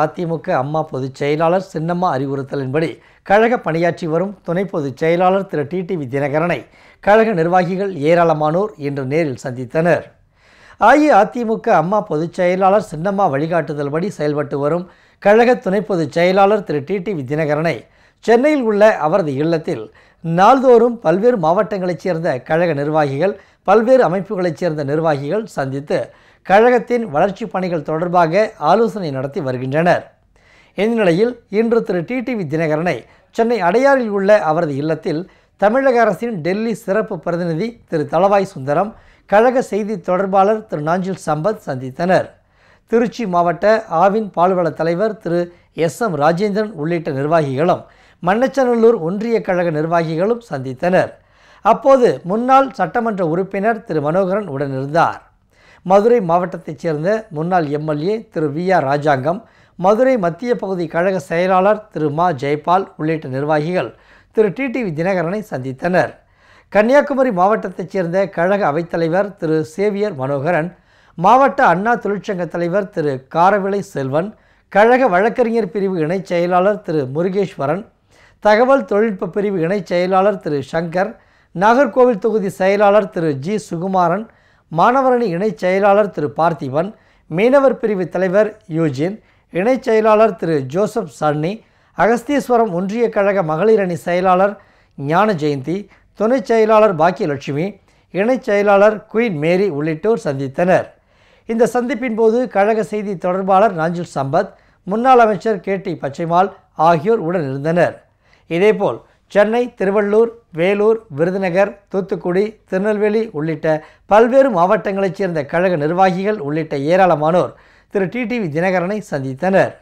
அதிமுக அம்மா பொதுச் செயலாளர் சின்னம்மா அறிவுறுத்தலின்படி கழக பணியாற்றி வரும் துணை பொதுச் செயலாளர் திரு டிடிவி தினகரனை கழக நிர்வாகிகள் ஏராளமானோர் இன்று நேரில் சந்தித்தனர். அஇஅதிமுக அம்மா பொதுச் செயலாளர் சின்னம்மா வழிகாட்டுதல்படி செயல்பட்டு வரும் கழக துணை பொதுச் செயலாளர் திரு டிடிவி தினகரனை சென்னையில் உள்ள அவரது இல்லத்தில் நாள்தோறும் பல்வேறு மாவட்டங்களைச் சேர்ந்த கழக நிர்வாகிகள் பல்வேறு அமைப்புகளைச் சேர்ந்த நிர்வாகிகள் சந்தித்து கழகத்தின் வளர்ச்சிப் பணிகள் தொடர்பாக ஆலோசனை நடத்தி வருகின்றனர். இந்நிலையில் இன்று திரு. டிடிவி தினகரனை சென்னை அடையாறில் உள்ள அவரது இல்லத்தில் தமிழக அரசின் டெல்லி சிறப்பு பிரதிநிதி திரு. தளவாய் சுந்தரம் கழக செய்தி தொடர்பாளர் திரு. நாஞ்சில் சம்பத் சந்தித்தனர். திருச்சி மாவட்ட ஆவின் பால்வள தலைவர் திரு. எஸ். எம். ராஜேந்திரன் உள்ளிட்ட நிர்வாகிகளும் மண்ணச்சநல்லூர் ஒன்றிய கழக நிர்வாகிகளும் சந்தித்தனர். அப்போது முன்னாள் சட்டமன்ற உறுப்பினர் திரு. மனோகரன் உடனிருந்தார். மதுரை மாவட்டத்தைச் சேர்ந்த முன்னாள் MLA Thiru. V. R. Rajangam Madurai மத்திய பகுதி கழக செயலாளர் திரு. மா. ஜெயபால் உள்ளிட்ட நிர்வாகிகள் திரு. டிடிவி தினகரனை சந்தித்தனர். கன்னியாகுமரி மாவட்டத்தைச் சேர்ந்த கழக அவைத்தலைவர் திரு. சேவியர் மனோகரன் மாவட்ட அண்ணா தொழிற்சங்க தலைவர் திரு. காரவிளை செல்வன் கழக வழக்கறிஞர் பிரிவு இணைச் செயலாளர் திரு. முருகேஸ்வரன் தகவல் தொழில்நுட்ப பிரிவு இணைச் செயலாளர் திரு சங்கர் நாகர்கோவில் தொகுதி செயலாளர் திரு ஜி சுகுமாரன் மாணவரணி இணைச் செயலாளர் திரு பார்த்திபன் மீனவர் பிரிவு தலைவர் யூஜின் இணைச் செயலாளர் திரு ஜோசப் சன்னி அகஸ்தீஸ்வரம் ஒன்றிய கழக மகளிர் அணி செயலாளர் ஞான ஜெயந்தி துணைச் செயலாளர் பாக்கியலட்சுமி இணைச் செயலாளர் குயின் மேரி உள்ளிட்டோர் சந்தித்தனர். இந்த சந்திப்பின் போது கழக செய்தி தொடர்பாளர் நாஞ்சில் சம்பத் முன்னாள் அமைச்சர் கே டி பச்சைமால் ஆகியோர் உடனிருந்தனர். இதேபோல் சென்னை திருவள்ளூர் வேலூர் விருதுநகர் தூத்துக்குடி திருநெல்வேலி உள்ளிட்ட பல்வேறு மாவட்டங்களைச் சேர்ந்த கழக நிர்வாகிகள் உள்ளிட்ட ஏராளமானோர் திரு. டிடிவி தினகரனை சந்தித்தனர்.